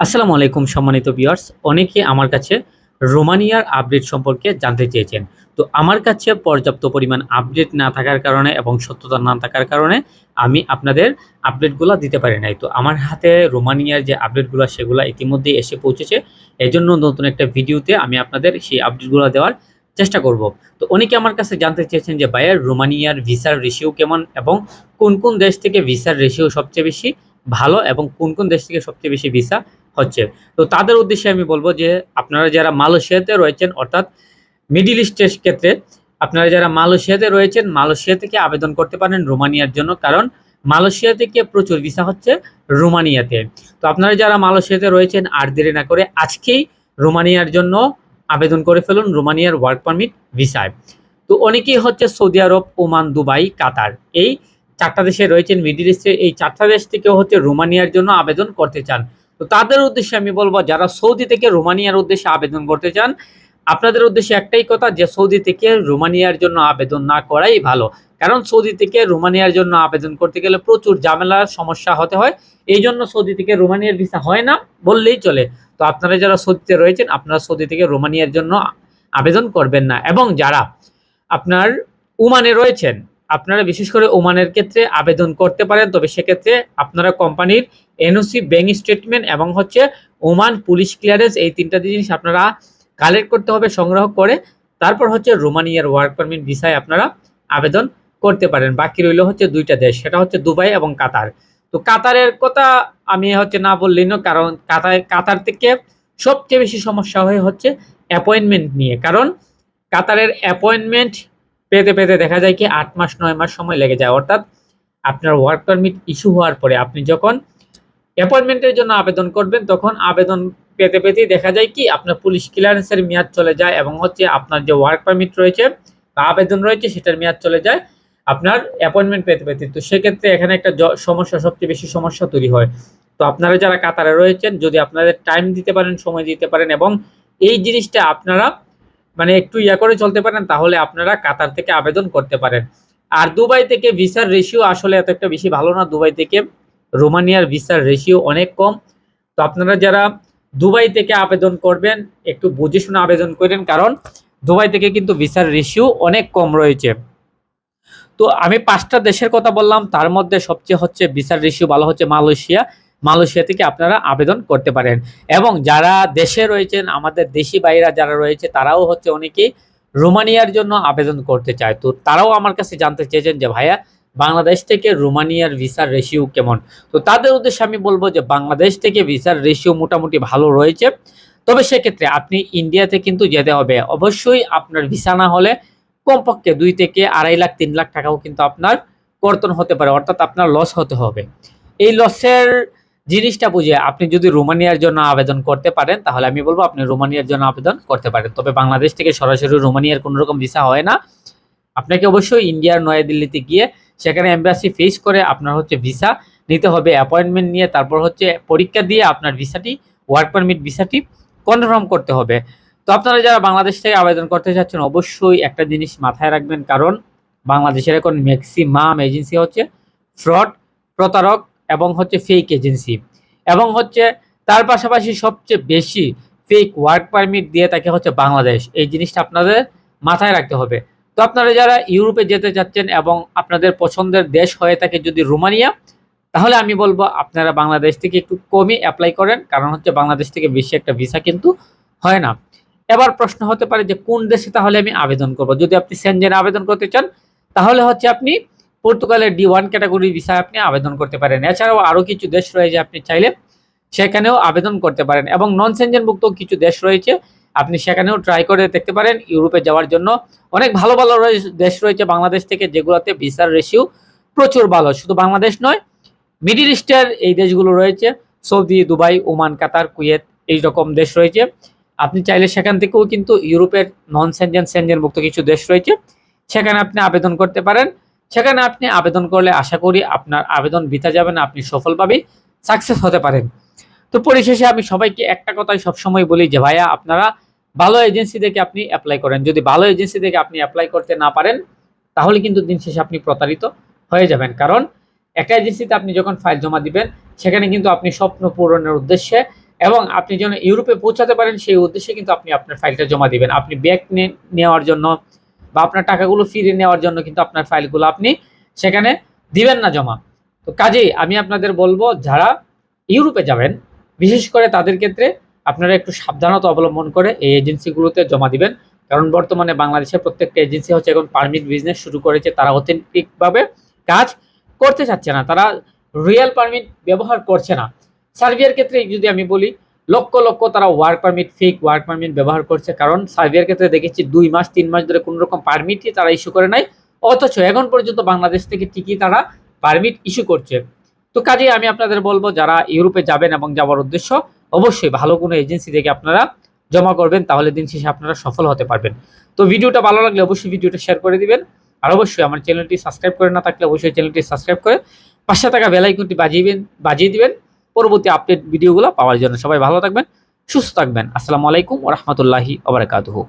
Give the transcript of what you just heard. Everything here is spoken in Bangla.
আসসালামু আলাইকুম সম্মানিত ভিউয়ার্স অনেকে আমার কাছে রোমানিয়ার আপডেট সম্পর্কে জানতে চেয়েছেন। তো আমার কাছে পর্যাপ্ত পরিমাণ আপডেট না থাকার কারণে এবং সত্যতা না থাকার কারণে আমি আপনাদের আপডেটগুলো দিতে পারি নাই। তো আমার হাতে রোমানিয়ার যে আপডেটগুলো সেগুলো ইতিমধ্যেই এসে পৌঁছেছে। এই জন্য নতুন একটা ভিডিওতে আমি আপনাদের সেই আপডেটগুলো দেওয়ার চেষ্টা করব। তো অনেকে আমার কাছে জানতে চেয়েছেন যে ভাইয়ার রোমানিয়ার ভিসার রেশিও কেমন এবং কোন কোন দেশ থেকে ভিসার রেশিও সবচেয়ে বেশি ভালো এবং কোন কোন দেশ থেকে সবচেয়ে বেশি ভিসা হচ্ছে। তো তাদের উদ্দেশ্যে আমি বলব যে, আপনারা যারা মালয়েশিয়াতে রয়েছেন, অর্থাৎ মিডিল ইস্টের ক্ষেত্রে, আপনারা যারা মালয়েশিয়াতে রয়েছেন, মালয়েশিয়া থেকে আবেদন করতে পারেন রোমানিয়ার জন্য, কারণ মালয়েশিয়া থেকে প্রচুর ভিসা হচ্ছে রোমানিয়াতে। তো আপনারা যারা মালয়েশিয়াতে রয়েছেন, আর দেরি না করে আজকেই রোমানিয়ার জন্য আবেদন করে ফেলুন রোমানিয়ার ওয়ার্ক পারমিট ভিসায় তো অনেকেই হচ্ছে Saudi Arab, Oman, Dubai, Qatar, এই চারটা দেশে রয়েছেন, মিডিল ইস্টে এই চারটা দেশ থেকেও হচ্ছে রোমানিয়ার জন্য আবেদন করতে চান। তো তাদের উদ্দেশ্যে আমি বলব, যারা সৌদি থেকে রোমানিয়ার উদ্দেশ্যে আবেদন করতে চান, আপনাদের উদ্দেশ্যে একটাই কথা যে সৌদি থেকে রোমানিয়ার জন্য আবেদন না করাই ভালো। কারণ সৌদি থেকে রোমানিয়ার জন্য আবেদন করতে গেলে প্রচুর ঝামেলার সমস্যা হতে হয়। এই জন্য সৌদি থেকে রোমানিয়ার ভিসা হয় না, বললেই চলে। তো আপনারা যারা সৌদিতে রয়েছেন, আপনারা সৌদি থেকে রোমানিয়ার জন্য আবেদন করবেন না। এবং যারা আপনার উমানে রয়েছেন, আপনারা বিশেষ করে ওমানের ক্ষেত্রে আবেদন করতে পারেন, তবে সেক্ষেত্রে আপনারা কোম্পানির এনওসি ব্যাংক স্টেটমেন্ট এবং হচ্ছে ওমান পুলিশ ক্লিয়ারেন্স এই তিনটা জিনিস আপনারা কালেক্ট করতে হবে, সংগ্রহ করে, তারপর হচ্ছে রোমানিয়ার ওয়ার্ক পারমিট ভিসায় আপনারা আবেদন করতে পারেন। বাকি রইল হচ্ছে দুইটা দেশ, সেটা হচ্ছে দুবাই এবং কাতার। তো কাতারের কথা আমি হচ্ছে না বললেই না কারণ কাতার কাতার থেকে সবচেয়ে বেশি সমস্যা হয়ে হচ্ছে অ্যাপয়েন্টমেন্ট নিয়ে। কারণ কাতারের অ্যাপয়েন্টমেন্ট পেতে পেতে দেখা যায় কি আট মাস, নয় মাস সময় লেগে যায়। অর্থাৎ আপনার ওয়ার্ক পারমিট ইস্যু হওয়ার পরে আপনি যখন অ্যাপয়েন্টমেন্টের জন্য আবেদন করবেন, তখন আবেদন পেতে পেতেই দেখা যায় কি, আপনার পুলিশ ক্লিয়ারেন্সের মেয়াদ চলে যায় এবং হচ্ছে আপনার যে ওয়ার্ক পারমিট রয়েছে বা আবেদন রয়েছে সেটার মেয়াদ চলে যায়, আপনার অ্যাপয়েন্টমেন্ট পেতে পেতে। তো সেক্ষেত্রে এখানে একটা সমস্যা, সবচেয়ে বেশি সমস্যা তৈরি হয়। তো আপনারা যারা কাতারে রয়েছেন, যদি আপনাদের টাইম দিতে পারেন, সময় দিতে পারেন এবং এই জিনিসটা আপনারা মানে একটু ইয়া করে চলতে পারেন, তাহলে আপনারা কাতার থেকে আবেদন করতে পারেন। আর দুবাই থেকে ভিসার রেশিও আসলে এত একটা বেশি ভালো না। দুবাই থেকে রোমানিয়ার ভিসার রেশিও অনেক কম। তো আপনারা যারা দুবাই থেকে আবেদন করবেন, একটু বুঝে শুনে আবেদন করেন, কারণ দুবাই থেকে কিন্তু ভিসার রেশিও অনেক কম রয়েছে। তো আমি পাঁচটা দেশের কথা বললাম, তার মধ্যে সবচেয়ে হচ্ছে ভিসার রেশিও ভালো হচ্ছে মালয়েশিয়া। মালয়েশিয়া থেকে আপনারা আবেদন করতে পারেন। এবং যারা দেশে রয়েছেন, আমাদের দেশি বাইরা যারা রয়েছে, তারাও হচ্ছে অনেকেই রোমানিয়ার জন্য আবেদন করতে চায়। তো তারাও আমার কাছে জানতে চেয়েছেন যে, ভাইয়া বাংলাদেশ থেকে রোমানিয়ার ভিসার রেশিও কেমন? তো তাদের উদ্দেশ্যে আমি বলব যে বাংলাদেশ থেকে ভিসার রেশিও মোটামুটি ভালো রয়েছে। তবে সেক্ষেত্রে আপনি ইন্ডিয়াতে কিন্তু যেতে হবে। অবশ্যই আপনার ভিসা না হলে কমপক্ষে দুই থেকে আড়াই লাখ, তিন লাখ টাকাও কিন্তু আপনার কর্তন হতে পারে, অর্থাৎ আপনার লস হতে হবে। এই লসের জিনিসটা বুঝে আপনি যদি রোমানিয়ার জন্য আবেদন করতে পারেন, তাহলে আমি বলব আপনি রোমানিয়ার জন্য আবেদন করতে পারেন। তবে বাংলাদেশ থেকে সরাসরি রোমানিয়ার কোনো রকম ভিসা হয় না। আপনাকে অবশ্যই ইন্ডিয়ার নয়াদিল্লিতে গিয়ে সেখানে এম্বাসি ফেস করে আপনার হচ্ছে ভিসা নিতে হবে অ্যাপয়েন্টমেন্ট নিয়ে, তারপর হচ্ছে পরীক্ষা দিয়ে আপনার ভিসাটি ওয়ার্ক পারমিট ভিসাটি কনফার্ম করতে হবে। তো আপনারা যারা বাংলাদেশ থেকে আবেদন করতে চাচ্ছেন, অবশ্যই একটা জিনিস মাথায় রাখবেন, কারণ বাংলাদেশের এখন ম্যাক্সিমাম এজেন্সি হচ্ছে ফ্রড প্রতারক এবং হচ্ছে ফেক এজেন্সি এবং হচ্ছে তার পাশাপাশি সবচেয়ে বেশি ফেক ওয়ার্ক পারমিট দিয়ে তাকে হচ্ছে বাংলাদেশ। এই জিনিসটা আপনাদের মাথায় রাখতে হবে। তো আপনারা যারা ইউরোপে যেতে চাচ্ছেন এবং আপনাদের পছন্দের দেশ হয়ে থাকে যদি রোমানিয়া, তাহলে আমি বলব আপনারা বাংলাদেশ থেকে একটু কমই অ্যাপ্লাই করেন, কারণ হচ্ছে বাংলাদেশ থেকে বেশি একটা ভিসা কিন্তু হয় না। এবার প্রশ্ন হতে পারে যে কোন দেশে তাহলে আমি আবেদন করব? যদি আপনি সেনজেনে আবেদন করতে চান, তাহলে হচ্ছে আপনি পর্তুগালের ডি ওয়ান ক্যাটাগরি ভিসায় আপনি আবেদন করতে পারেন। এছাড়াও আরও কিছু দেশ রয়েছে আপনি চাইলে সেখানেও আবেদন করতে পারেন। এবং নন সেনজেনভুক্ত কিছু দেশ রয়েছে আপনি সেখানেও ট্রাই করে দেখতে পারেন ইউরোপে যাওয়ার জন্য। অনেক ভালো ভালো দেশ রয়েছে বাংলাদেশ থেকে, যেগুলোতে ভিসার রেশিও প্রচুর ভালো। শুধু বাংলাদেশ নয়, মিডিল ইস্টের এই দেশগুলো রয়েছে, Saudi, Dubai, Oman, Qatar, Kuwait, এই রকম দেশ রয়েছে। আপনি চাইলে সেখান থেকেও কিন্তু ইউরোপের নন সেনজেন মুক্ত কিছু দেশ রয়েছে, সেখানে আপনি আবেদন করতে পারেন। সেখানে আপনি আবেদন করলে আশা করি আপনার আবেদন বিতা যাবে না, আপনি সফলভাবে সাকসেস হতে পারেন। তো পরিশেষে আমি সবাইকে একটা কথাই সবসময় বলি যে, ভাইয়া, আপনারা ভালো এজেন্সি থেকে আপনি অ্যাপ্লাই করেন। যদি ভালো এজেন্সি থেকে আপনি অ্যাপ্লাই করতে না পারেন, তাহলে কিন্তু দিন শেষে আপনি প্রতারিত হয়ে যাবেন। কারণ একটা এজেন্সিতে আপনি যখন ফাইল জমা দিবেন, সেখানে কিন্তু আপনি স্বপ্ন পূরণের উদ্দেশ্যে এবং আপনি যেন ইউরোপে পৌঁছাতে পারেন, সেই উদ্দেশ্যে কিন্তু আপনি আপনার ফাইলটা জমা দিবেন। আপনি ব্যাক নেওয়ার জন্য বা আপনার টাকাগুলো ফিরে নেওয়ার জন্য কিন্তু আপনার ফাইলগুলো আপনি সেখানে দিবেন না জমা। তো কাজেই আমি আপনাদের বলব, যারা ইউরোপে যাবেন, বিশেষ করে তাদের ক্ষেত্রে আপনারা একটু সাবধানতা অবলম্বন করে এই এজেন্সিগুলোতে জমা দিবেন। কারণ বর্তমানে বাংলাদেশের প্রত্যেকটা এজেন্সি হচ্ছে এখন পারমিট বিজনেস শুরু করেছে, তারা অথেন্টিকভাবে কাজ করতে চাচ্ছে না, তারা রিয়েল পারমিট ব্যবহার করছে না। সার্বিয়ার ক্ষেত্রে যদি আমি বলি, লক্ষ লক্ষ তারা work permit fake work permit ব্যবহার করছে। কারণ সার্বিয়ার ক্ষেত্রে দেখেছি দুই মাস, তিন মাস ধরে কোনো রকম পারমিটই তারা ইস্যু করে নাই। অথচ এখন পর্যন্ত বাংলাদেশ থেকে ঠিকই তারা পারমিট ইস্যু করছে। তো কাজেই আমি আপনাদের বলব, যারা ইউরোপে যাবেন এবং যাওয়ার উদ্দেশ্য, অবশ্যই ভালো কোনো এজেন্সি থেকে আপনারা জমা করবেন, তাহলে দিন শেষে আপনারা সফল হতে পারবেন। তো ভিডিওটা ভালো লাগলে অবশ্যই ভিডিওটা শেয়ার করে দিবেন। আর অবশ্যই আমার চ্যানেলটি সাবস্ক্রাইব করে না থাকলে অবশ্যই চ্যানেলটি সাবস্ক্রাইব করে পাঁচশো টাকা বেলাইকনটি বাজিয়ে বাজিয়ে দিবেন। পরবর্তী আপডেট ভিডিওগুলো পাওয়ার জন্য সবাই ভালো থাকবেন, সুস্থ থাকবেন। আসসালামু আলাইকুম ও রহমতুল্লাহি ওবরাকাতুহু